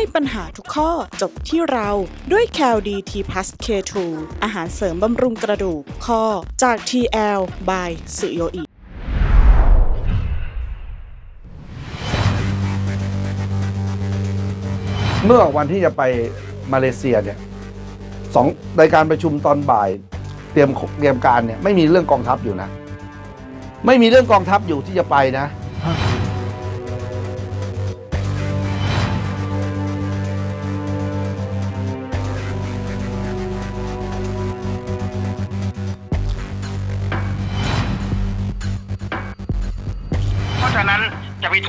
ให้ปัญหาทุกข้อจบที่เราด้วย c a l d t p l u s K2 อาหารเสริมบำรุงกระดูกข้อจาก TL by สุโยอิเมื่อวันที่จะไปมาเลเซียเนี่ยสองในการประชุมตอนบ่ายเตรียมเตรียมการเนี่ยไม่มีเรื่องกองทัพอยู่นะ ไม่มีเรื่องกองทัพอยู่ที่จะไปนะ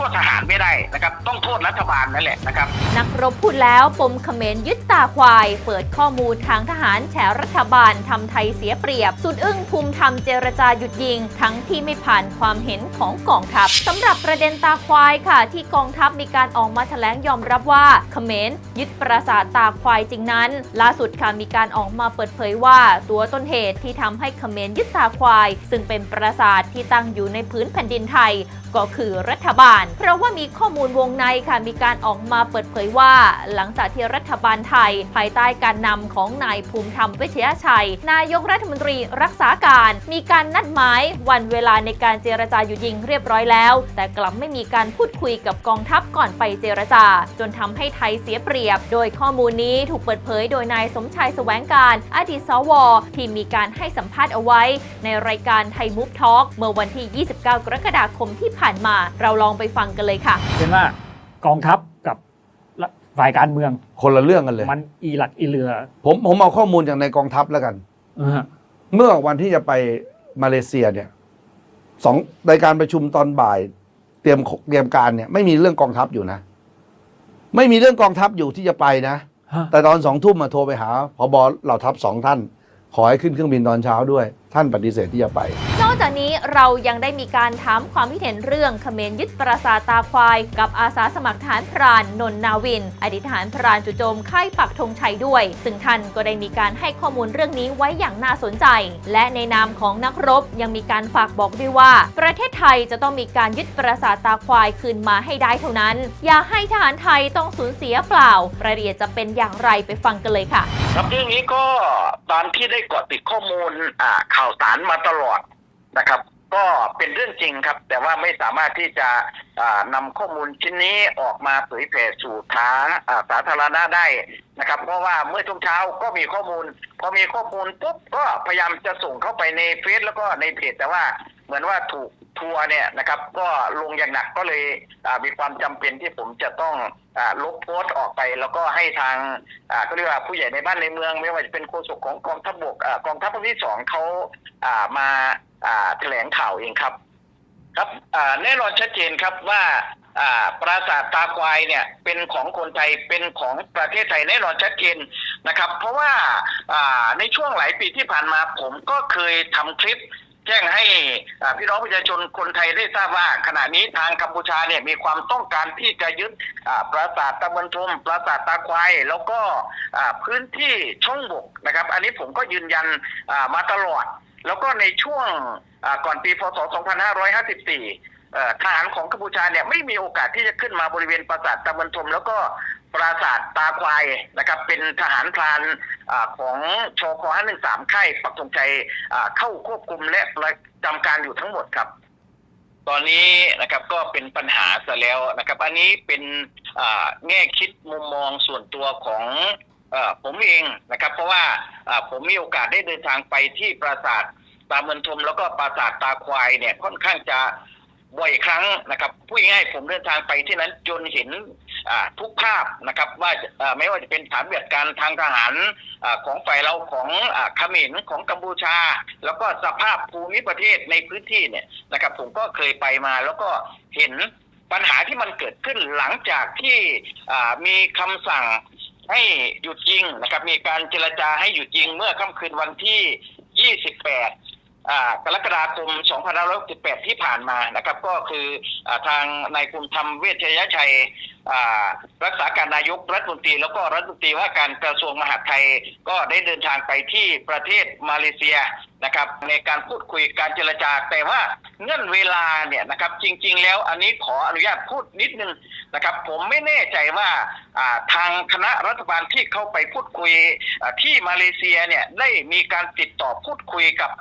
ทษทหารไม่ได้นะครับต้องโทษรัฐบาลนั่นแหละนะครับ นักรบพูดแล้วปมเขมรยึดตาควาย เปิดข้อมูลทางทหารแฉรัฐบาลทำไทยเสียเปรียบ สุดอึ้งภูมิธรรมเจรจาหยุดยิง ทั้งที่ไม่ผ่านความเห็นของกองทัพสำหรับประเด็นตาควายค่ะ ที่กองทัพมีการออกมาแถลงยอมรับว่าเขมรยึดปราสาทตาควายจริงนั้น ล่าสุดค่ะมีการออกมาเปิดเผยว่า ตัวต้นเหตุที่ทำให้เขมรยึดตาควาย ซึ่งเป็นปราสาทที่ตั้งอยู่ในพื้นแผ่นดินไทย ก็คือรัฐบาลเพราะว่ามีข้อมูลวงในค่ะมีการออกมาเปิดเผยว่า หลังจากที่รัฐบาลไทย ภายใต้การนำของนายภูมิธรรมเวชยชัย นายกรัฐมนตรีรักษาการ มีการนัดหมายวันเวลาในการเจรจาหยุดยิงเรียบร้อยแล้ว แต่กลับไม่มีการพูดคุยกับกองทัพก่อนไปเจรจา จนทำให้ไทยเสียเปรียบ โดยข้อมูลนี้ถูกเปิดเผยโดยนายสมชายแสวงการอดีตสวที่มีการให้สัมภาษณ์เอาไว้ ในรายการไทยมุกทอล์กเมื่อวันที่ 29 กรกฎาคมที่ผ่านมา เราลองไปฟังกันเลยค่ะ เป็นว่ากองทัพกับฝ่ายการเมืองคนละเรื่องกันเลย มันอีหลักอีเรือ ผมผมเอาข้อมูลจากในกองทัพแล้วกันเออเมื่อวันที่จะไปมาเลเซียเนี่ยสองในการประชุมตอนบ่าย เตรียมเตรียมการเนี่ย ไม่มีเรื่องกองทัพอยู่นะ ไม่มีเรื่องกองทัพอยู่ที่จะไปนะฮะแต่ตอนสองทุ่มมาโทรไปหาพบเหล่าทัพสองท่าน ขอให้ขึ้นเครื่องบินตอนเช้าด้วย ท่านปฏิเสธที่จะไปน อกจากนี้เรายังได้มีการถามความคิดเห็นเรื่องเขมรยึดปราสาทตาควาย กับอาสาสมัครทหารพรานนนนาวิน อดีตทหารพรานจู่โจมค่ายปักธงชัยด้วย ซึ่งท่านก็ได้มีการให้ข้อมูลเรื่องนี้ไว้อย่างน่าสนใจ และในนามของนักรบยังมีการฝากบอกด้วยว่า ประเทศไทยจะต้องมีการยึดปราสาทตาควายคืนมาให้ได้เท่านั้น อย่าให้ทหารไทยต้องสูญเสียเปล่ารายละเอียดจะเป็นอย่างไรไปฟังกันเลยค่ะ ครับเรื่องนี้ก็ตามที่ได้เกาะติดข้อมูลข่าวสารมาตลอด นะครับ ก็เป็นเรื่องจริงครับ แต่ว่าไม่สามารถที่จะอ่านำข้อมูลชิ้นนี้ออกมาเผยแผ่สู่ทางสาธารณะได้นะครับ เพราะว่าเมื่อช่วงเช้าก็มีข้อมูล พอมีข้อมูลปุ๊บก็พยายามจะส่งเข้าไปในเฟซแล้วก็ในเพจแต่ว่าเหมือนว่าถูกทัวร์เนี่ยนะครับ ก็ลงอย่างหนักก็เลยมีความจำเป็นที่ผมจะต้องอลบโพสต์ออกไป แล้วก็ให้ทางก็เรียกว่าผู้ใหญ่ในบ้านในเมือง ไม่ว่าจะเป็นโฆษกของกองทัพบกกองทัพภาคที่สองเขามา แถลงข่าวเองครับ ครับแน่นอนชัดเจนครับว่าปราสาทตาควายเนี่ยเป็นของคนไทยเป็นของประเทศไทยแน่นอนชัดเจนนะครับ เพราะว่าในช่วงหลายปีที่ผ่านมาผมก็เคยทำคลิปแจ้งให้พี่น้องประชาชนคนไทยได้ทราบว่า ขณะนี้ทางกัมพูชาเนี่ยมีความต้องการที่จะยึดปราสาทตะบันทมปราสาทตาควายแล้วก็พื้นที่ช่องบกนะครับ อันนี้ผมก็ยืนยันมาตลอด แล้วก็ในช่วงก่อนปีพศ 2554 ทหารของกัมพูชาเนี่ยไม่มีโอกาสที่จะขึ้นมาบริเวณปราสาทตะบันทม แล้วก็ปราสาทตาควายนะครับเป็นทหารพรานอของชค513 ค่ายปักธงชัยอ่เข้าควบคุมและประจำการอยู่ทั้งหมดครับ ตอนนี้นะครับก็เป็นปัญหาซะแล้วนะครับ อันนี้เป็นแง่คิดมุมมองส่วนตัวของ เออผมเองนะครับ เพราะว่าอ่าผมมีโอกาสได้เดินทางไปที่ปราสาทตาเมือนทมแล้วก็ปราสาทตาควายเนี่ยค่อนข้างจะบ่อยครั้งนะครับพูดง่ายๆผมเดินทางไปที่นั้นจนเห็นอ่าทุกภาพนะครับ ว่าอ่าไม่ว่าจะเป็นฐานปฏิบัติการทางทหารอาของฝ่ายเราของอ่าเขมรของกัมพูชา แล้วก็สภาพภูมิประเทศในพื้นที่เนี่ยนะครับ ผมก็เคยไปมาแล้วก็เห็นปัญหาที่มันเกิดขึ้นหลังจากที่อ่ามีคำสั่ง ให้หยุดยิงนะครับ มีการเจรจาให้หยุดยิงเมื่อค่ำคืนวันที่ 28 กรกฎาคม 2568 ที่ผ่านมานะครับ ก็คืออทางนายกุมธรรมเวชยชัย รักษาการนายกรัฐมนตรีแล้วก็รัฐมนตรีว่าการกระทรวงมหาดไทยก็ได้เดินทางไปที่ประเทศมาเลเซียนะครับในการพูดคุยการเจรจา แต่ว่าเงื่อนเวลาเนี่ยนะครับจริง ๆ แล้วอันนี้ขออนุญาตพูดนิดนึงนะครับ ผมไม่แน่ใจว่าทางคณะรัฐบาลที่เข้าไปพูดคุยที่มาเลเซียเนี่ยได้มีการติดต่อพูดคุยกับ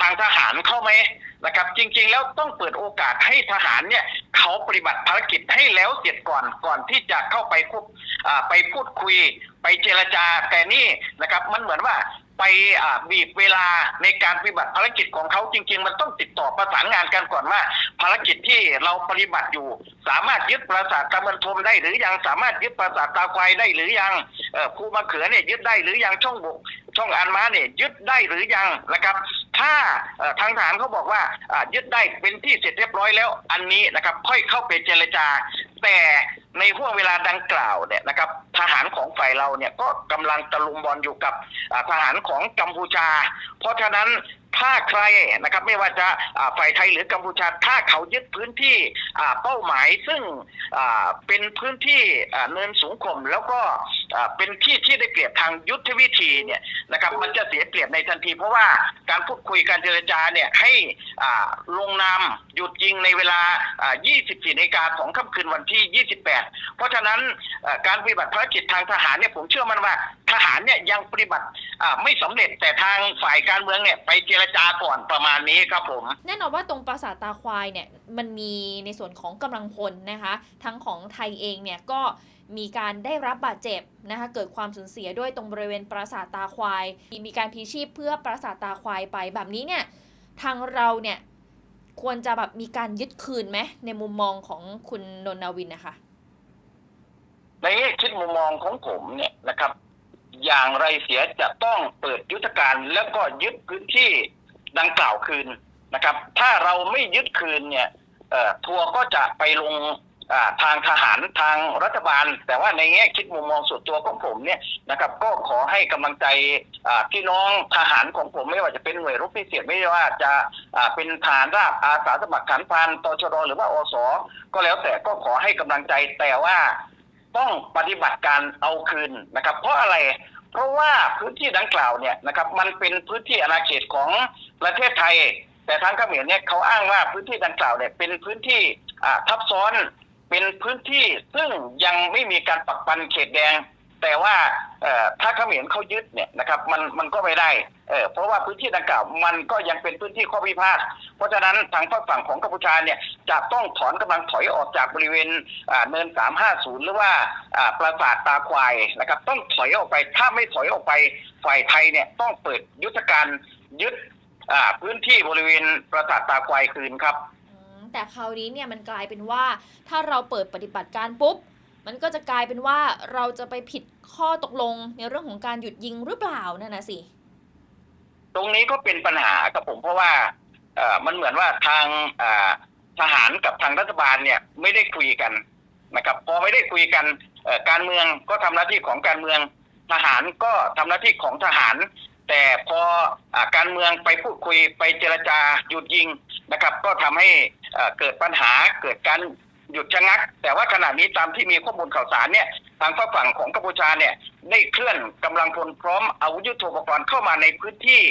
ทางทหารเข้าไหม นะครับ จริง ๆ แล้วต้องเปิดโอกาสให้ทหารเนี่ยเขาปฏิบัติภารกิจให้แล้วเสร็จก่อนก่อนที่จะเข้าไปพูดไปพูดคุย ไปเจรจาแต่นี่นะครับมันเหมือนว่าไปบีบเวลาในการปฏิบัติภารกิจของเขาจริง ๆ มันต้องติดต่อประสานงานกันก่อนว่า ภารกิจที่เราปฏิบัติอยู่ สามารถยึดปราสาทตะมันทมได้หรือยังสามารถยึดปราสาทตาควายได้หรือยังภูมะเขือเนี่ยยึดได้หรือยังช่องบกช่องอันมาเนี่ยยึดได้หรือยังนะครับ ถ้าทางทหารเขาบอกว่ายึดได้เป็นที่เสร็จเรียบร้อยแล้ว อันนี้นะครับค่อยเข้าไปเจรจา แต่ในห่วงเวลาดังกล่าวเนี่ยนะครับทหารของฝ่ายเราเนี่ยก็กำลังตะลุมบอลอยู่กับทหารของกัมพูชา เพราะฉะนั้น ถ้าใครนะครับไม่ว่าจะฝ่ายไทยหรือกัมพูชา ถ้าเขายึดพื้นที่เป้าหมายซึ่งเป็นพื้นที่เนินสูงข่มแล้วก็เป็นที่ที่ได้เปรียบทางยุทธวิธีเนี่ยนะครับมันจะเสียเปรียบในทันที เพราะว่าการพูดคุยการเจรจาเนี่ยให้ลงนามหยุดยิงในเวลา 24นาฬิกาของค่ำคืนวันที่ 28 เพราะฉะนั้นการปฏิบัติภารกิจทางทหารเนี่ยผมเชื่อมันว่าทหารเนี่ยยังปฏิบัติไม่สำเร็จแต่ทางฝ่ายการเมืองเนี่ยไปเจรจาก่อนประมาณนี้ครับผม แน่นอนว่าตรงปราสาทตาควายเนี่ยมันมีในส่วนของกำลังพลนะคะ ทั้งของไทยเองเนี่ยก็มีการได้รับบาดเจ็บนะคะเกิดความสูญเสียด้วยตรงบริเวณปราสาทตาควาย มีการพลีชีพเพื่อปราสาทตาควายไปแบบนี้เนี่ยทางเราเนี่ยควรจะแบบมีการยึดคืนไหมในมุมมองของคุณนนทวินนะคะในแง่คิดมุมมองของผมเนี่ยนะครับ อย่างไรเสียจะต้องเปิดยุทธการแล้วก็ยึดพื้นที่ดังกล่าวคืนนะครับ ถ้าเราไม่ยึดคืนเนี่ยทัวร์ก็จะไปลงทางทหารทางรัฐบาล แต่ว่าในแง่คิดมุมมองส่วนตัวของผมเนี่ยนะครับ ก็ขอให้กำลังใจพี่น้องทหารของผมไม่ว่าจะเป็นหน่วยรบพิเศษไม่ว่าจะเป็นฐานราบอาสาสมัครฐานพรานตชดหรือว่าอสก็แล้วแต่ก็ขอให้กำลังใจแต่ว่าต้องปฏิบัติการเอาคืนนะครับ เพราะอะไร เพราะว่าพื้นที่ดังกล่าวเนี่ยนะครับมันเป็นพื้นที่อาณาเขตของประเทศไทย แต่ทางเขมรเนี่ยเขาอ้างว่าพื้นที่ดังกล่าวเนี่ยเป็นพื้นที่ทับซ้อนเป็นพื้นที่ซึ่งยังไม่มีการปักปันเขตแดง แต่ว่าถ้าเขมรเขายึดเนี่ยนะครับมันมันก็ไม่ได้เออเพราะว่าพื้นที่ดังกล่าวมันก็ยังเป็นพื้นที่ข้อพิพาทเพราะฉะนั้นทางฝั่งของกัมพูชาเนี่ยจะต้องถอนกำลังถอยออกจากบริเวณเนิน 350 หรือว่าปราสาทตาควายนะครับต้องถอยออกไปถ้าไม่ถอยออกไปฝ่ายไทยเนี่ยต้องเปิดยุทธการยึดพื้นที่บริเวณปราสาทตาควายคืนครับแต่คราวนี้เนี่ยมันกลายเป็นว่าถ้าเราเปิดปฏิบัติการปุ๊บมันก็จะกลายเป็นว่าเราจะไปผิด ข้อตกลงในเรื่องของการหยุดยิงหรือเปล่านั่นนะสิ ตรงนี้ก็เป็นปัญหากับผมเพราะว่าเอ่อมันเหมือนว่าทางอ่าทหารกับทางรัฐบาลเนี่ยไม่ได้คุยกันนะครับ พอไม่ได้คุยกันเอ่อการเมืองก็ทำหน้าที่ของการเมืองทหารก็ทำหน้าที่ของทหาร แต่พออาการเมืองไปพูดคุยไปเจรจาหยุดยิงนะครับ ก็ทำให้เอ่อเกิดปัญหาเกิดการ หยุดชะงัก แต่ว่าขณะนี้ตามที่มีข้อมูลข่าวสารเนี่ยทางฝั่งของกัมพูชาเนี่ยได้เคลื่อนกำลังพลพร้อมอาวุธยุทโธปกรณ์เข้ามาในพื้นที่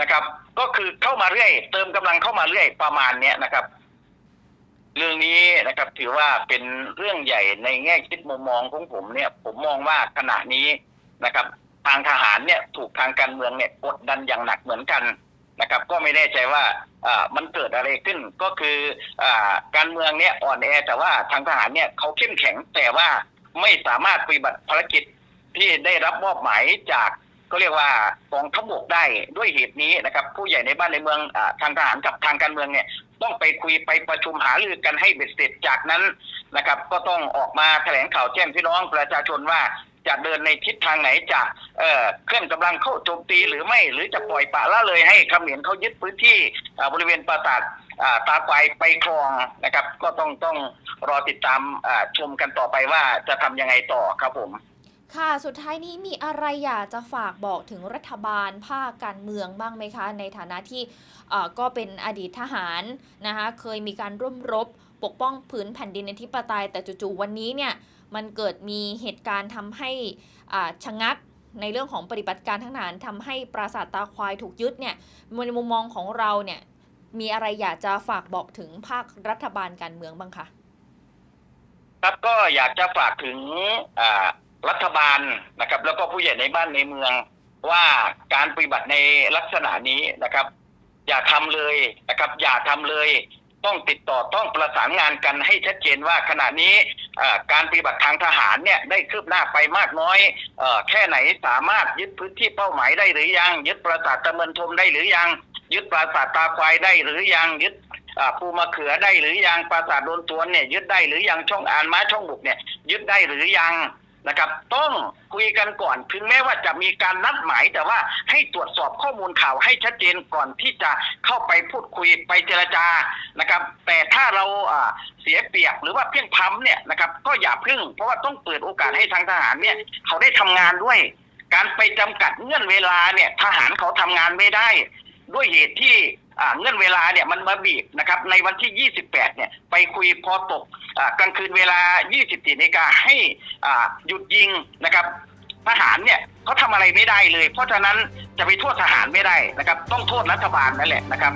นะครับ ก็คือเข้ามาเรื่อย เติมกำลังเข้ามาเรื่อยประมาณเนี้ยนะครับ เรื่องนี้นะครับถือว่าเป็นเรื่องใหญ่ในแง่คิดมุมมองของผมเนี่ย ผมมองว่าขณะนี้นะครับ ทางทหารเนี่ยถูกทางการเมืองเนี่ยกดดันอย่างหนักเหมือนกัน นะครับ ก็ไม่แน่ใจว่าอ่ามันเกิดอะไรขึ้นก็คืออ่าการเมืองเนี่ยอ่อนแอแต่ว่าทางทหารเนี่ยเขาเข้มแข็งแต่ว่าไม่สามารถปฏิบัติภารกิจที่ได้รับมอบหมายจากก็เรียกว่ากองทัพบกได้ด้วยเหตุนี้นะครับ ผู้ใหญ่ในบ้านในเมืองอทางทหารกับทางการเมืองเนี่ยต้องไปคุยไปประชุมหารือกันให้เบ็ดเสร็จจากนั้นนะครับ ก็ต้องออกมาแถลงข่าวแจ้งพี่น้องประชาชนว่า จะเดินในทิศทางไหนจะเอ่อเคลื่อนกำลังเข้าโจมตีหรือไม่หรือจะปล่อยปละละเลยให้เขมรเขายึดพื้นที่บริเวณปราสาทอ่าตาควไปครองนะครับ ก็ต้องต้องรอติดตามชมกันต่อไปว่าจะทำยังไงต่อครับผม ค่ะสุดท้ายนี้มีอะไรอยากจะฝากบอกถึงรัฐบาลภาคการเมืองบ้างไหมคะ ในฐานะที่ก็เป็นอดีตทหารนะคะเคยมีการร่วมรบปกป้องผืนแผ่นดินในทิปไตยแต่จู่ๆวันนี้เนี่ย มันเกิดมีเหตุการณ์ทำให้อ่าชะงักในเรื่องของปฏิบัติการทั้งทหารทำให้ปราสาทตาควายถูกยึดเนี่ยในมุมมองของเราเนี่ยมีอะไรอยากจะฝากบอกถึงภาครัฐบาลการเมืองบ้างคะครับก็อยากจะฝากถึงอ่ารัฐบาลนะครับ แล้วก็ผู้ใหญ่ในบ้านในเมืองว่าการปฏิบัติในลักษณะนี้นะครับ อย่าทำเลยนะครับ อย่าทำเลย ต้องติดต่อต้องประสานงานกันให้ชัดเจนว่าขณะนี้การปฏิบัติทางทหารเนี่ยได้คืบหน้าไปมากน้อยอแค่ไหนสามารถยึดพื้นที่เป้าหมายได้หรือยัง ยึดปราสาทตะเมินทมได้หรือยัง ยึดปราสาทตาควายได้หรือยังยึดภูมะเขือได้หรือยังปราสาทโดนตวนเนี่ยยึดได้หรือยังช่องอ่านม้าช่องบุกเนี่ยยึดได้หรือยัง นะครับ ต้องคุยกันก่อน ถึงแม้ว่าจะมีการนัดหมาย แต่ว่าให้ตรวจสอบข้อมูลข่าวให้ชัดเจนก่อนที่จะเข้าไปพูดคุยไปเจรจานะครับ แต่ถ้าเราเสียเปรียบหรือว่าเพี้ยงพ้ำเนี่ยนะครับ ก็อย่าพึ่ง เพราะว่าต้องเปิดโอกาสให้ทางทหารเนี่ย เขาได้ทำงานด้วย การไปจำกัดเงื่อนเวลาเนี่ย ทหารเขาทำงานไม่ได้ ด้วยเหตุที่ เงื่อนเวลาเนี่ยมันมาบีบนะครับในวันที่ 28 เนี่ยไปคุยพอตกอกลางคืนเวลา 24นาฬิกาให้หยุดยิงนะครับทหารเนี่ยเขาทำอะไรไม่ได้เลย เพราะฉะนั้นจะไปโทษทหารไม่ได้นะครับ ต้องโทษรัฐบาลนั่นแหละนะครับ